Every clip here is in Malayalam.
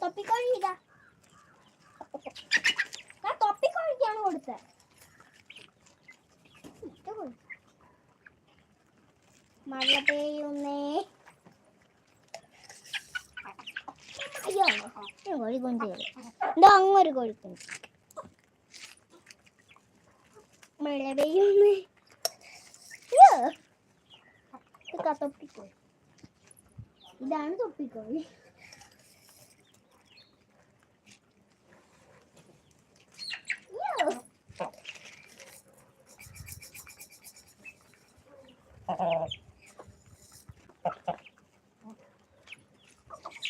തൊപ്പിക്കോഴി ഇതാ ഞാൻ തൊപ്പിക്കോഴിക്കാണ് കൊടുത്തത് മഴ പെയ്യുന്നേ അയ്യോ കോഴി കൊഞ്ച് കയറി എന്തോ അങ്ങൊരു കോഴിക്കുണ്ട് മഴ പെയ്യുന്നേ അയ്യോ കത്തപ്പിക്കോഴി ഇതാണ് തൊപ്പിക്കോഴി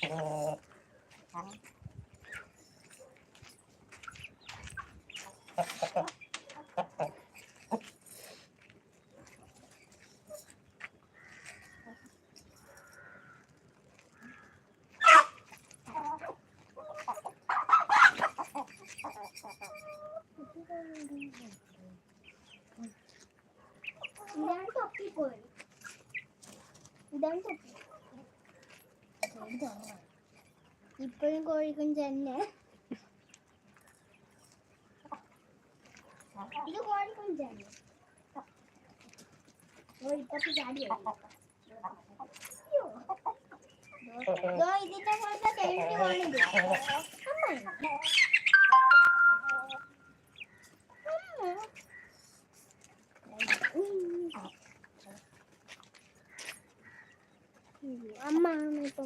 അയ്യോ ഇതാണ് തൊപ്പിക്കോഴി ഇതാണ് തൊപ്പി ഇപ്പോഴും കോഴിക്കുഞ്ച് തന്നെ ഇത് കോഴിക്കുഞ്ചാണ് ഓ ഇപ്പത്തെ ചാടി ഇതിന്റെ പോലത്തെ തെളിഞ്ഞു പോണിത് 妈妈，那个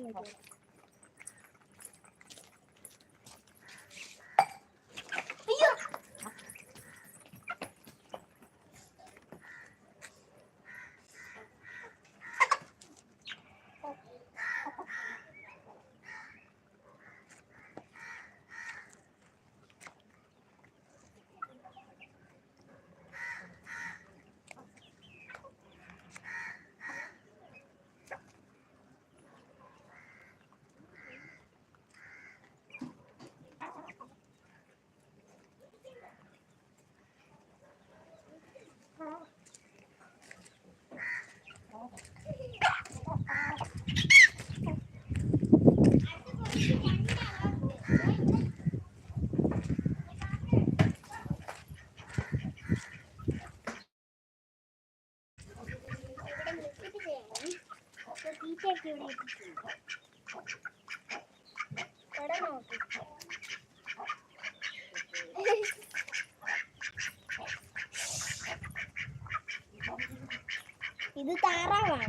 ഇത് താറാവാണ്.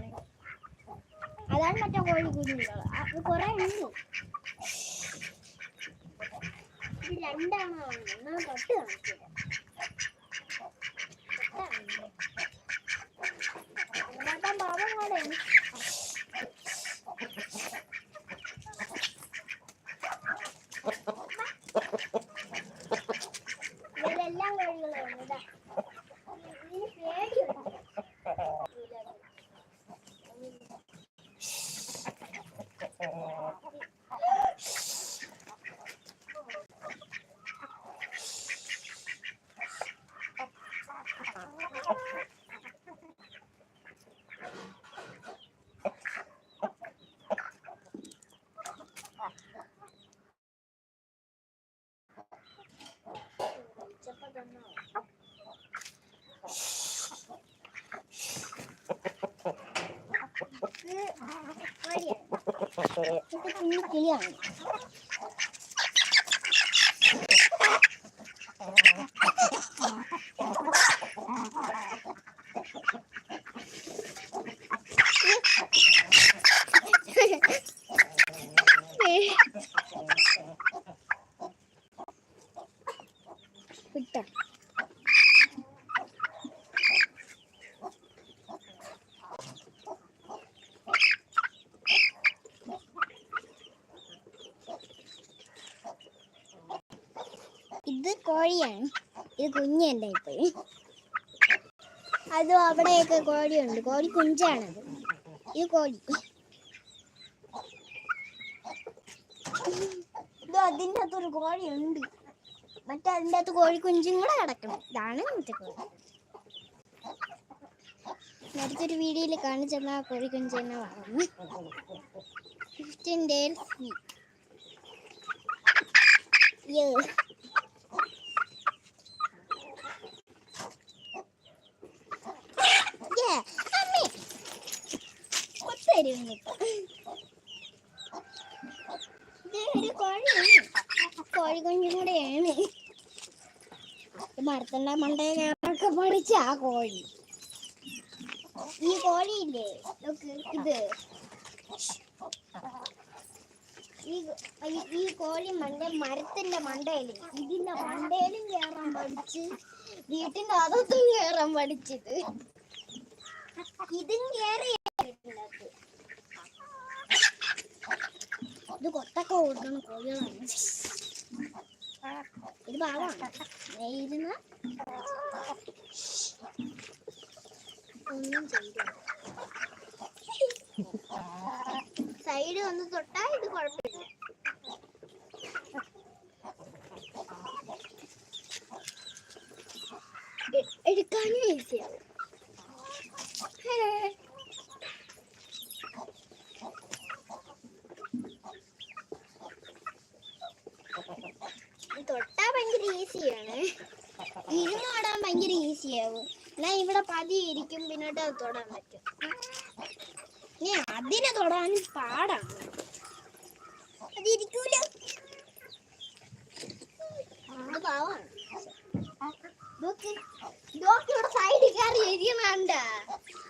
അതാണ് മറ്റേ കോഴി കുഞ്ഞുങ്ങൾ അത് കുറെ ഉണ്ട് ഇത് രണ്ടാണോ? തൊട്ട് കാണിച്ചില്ല comigo que ele. ഇത് കോഴിയാണ്. ഇത് കുഞ്ഞല്ലേ ഇപ്പോഴും അതും അവിടെയൊക്കെ കോഴിയുണ്ട്. കോഴി കുഞ്ചാണത്. ഇത് കോഴി. ഇത് അതിന്റെ അകത്തൊരു കോഴിയുണ്ട്. മറ്റേ അതിന്റെ അകത്ത് കോഴി കുഞ്ചും കൂടെ കിടക്കണം. ഇതാണ് മറ്റേ കോഴി. നേരത്തെ ഒരു വീഡിയോയിൽ കാണിച്ചെന്ന കോഴി കുഞ്ചെന്നെ വളർന്നു ഫിഫ്റ്റീൻ ഡേയ്സ് യോ തരും ഇപ്പൊ ഇത് ഒരു കോഴിയാണ് കോഴി കുഞ്ഞും കൂടെയാണ് മരത്തിന്റെ മണ്ടയെ കയറൊക്കെ പഠിച്ച ആ കോഴി. ഈ കോഴി ഇല്ലേ ഇത്. ഈ കോഴി മണ്ട മരത്തിന്റെ മണ്ടയിൽ ഇതിന്റെ മണ്ടയിലും കേറാൻ പഠിച്ച് വീട്ടിന്റെ അകത്തും കേറാൻ പഠിച്ചത് ഇതും കേറി. ഇത് കൊത്തൊക്കെ ഓടുന്ന കോഴികളാണ് ഇത് ഇരുന്ന. ഒന്നും ചെയ്തു സൈഡ് ഒന്ന് തൊട്ടാ ഇത് കുഴപ്പമില്ല. എടുക്കാനും ഈസിയാവും തൊട്ടാ ഇരുന്ന് ഈസിയാണ് ഇരുന്നോടാൻ ഭയങ്കര ഈസിയാവും. എന്നാ ഇവിടെ പതി ഇരിക്കും പിന്നോട്ട് അത് തൊടാൻ പറ്റും. ഇനി അതിനെ തൊടാൻ പാടാണ്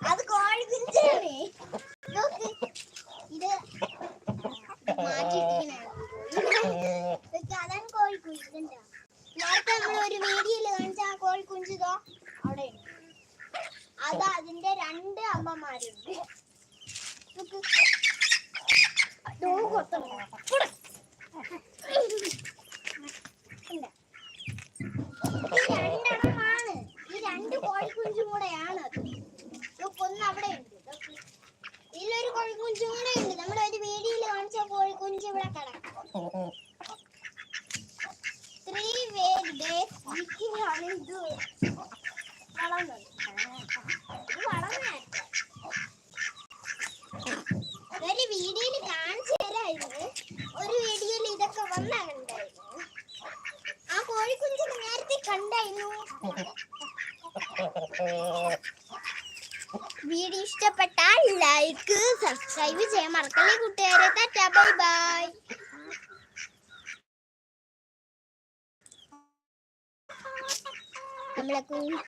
അത് കോഴി കുഞ്ചാണ് നോക്ക് ഇത് മാറ്റിയിട്ടിങ്ങനെ അതാണ് കോഴി കുഞ്ചണ്ട നേരത്തെ നമ്മൾ ഒരു വീഡിയോയിൽ കാണിച്ച കോഴി കുഞ്ചിതോ അവിടെ. അത് അതിന്റെ രണ്ട് അമ്മമാരുണ്ട്. ഈ രണ്ടെണ്ണമാണ് ഈ രണ്ട് കോഴിക്കുഞ്ചും കൂടെയാണ് അത് നോക്ക്, ഒന്ന് അവിടെ ഉണ്ട് നോക്ക്. ഇതിലൊരു കോഴിക്കുഞ്ചും കൂടെ ഉണ്ട് നമ്മുടെ ഒരു വീഡിയോയിൽ കാണിച്ച കോഴിക്കുഞ്ച് ഇവിടെ കിടക്കും ത്രീ ഡേയ്സ് വീക്കിലാണ് ഇത് വളർന്നത് ഇത് വളർന്നേറ്റ ഒരു വീഡിയോയിൽ കാണിച്ചു തരായിരുന്നു. ഒരു വീഡിയോയിൽ ഇതൊക്കെ വന്നാ കണ്ടായിരുന്നു ആ കോഴിക്കുഞ്ചിന് നേരത്തെ കണ്ടായിരുന്നു. വീഡിയോ ഇഷ്ടപ്പെട്ടാൽ ലൈക്ക് സബ്സ്ക്രൈബ് ചെയ്യാൻ മറക്കല്ലേ കൂട്ടുകാരെ. Bye bye. habla con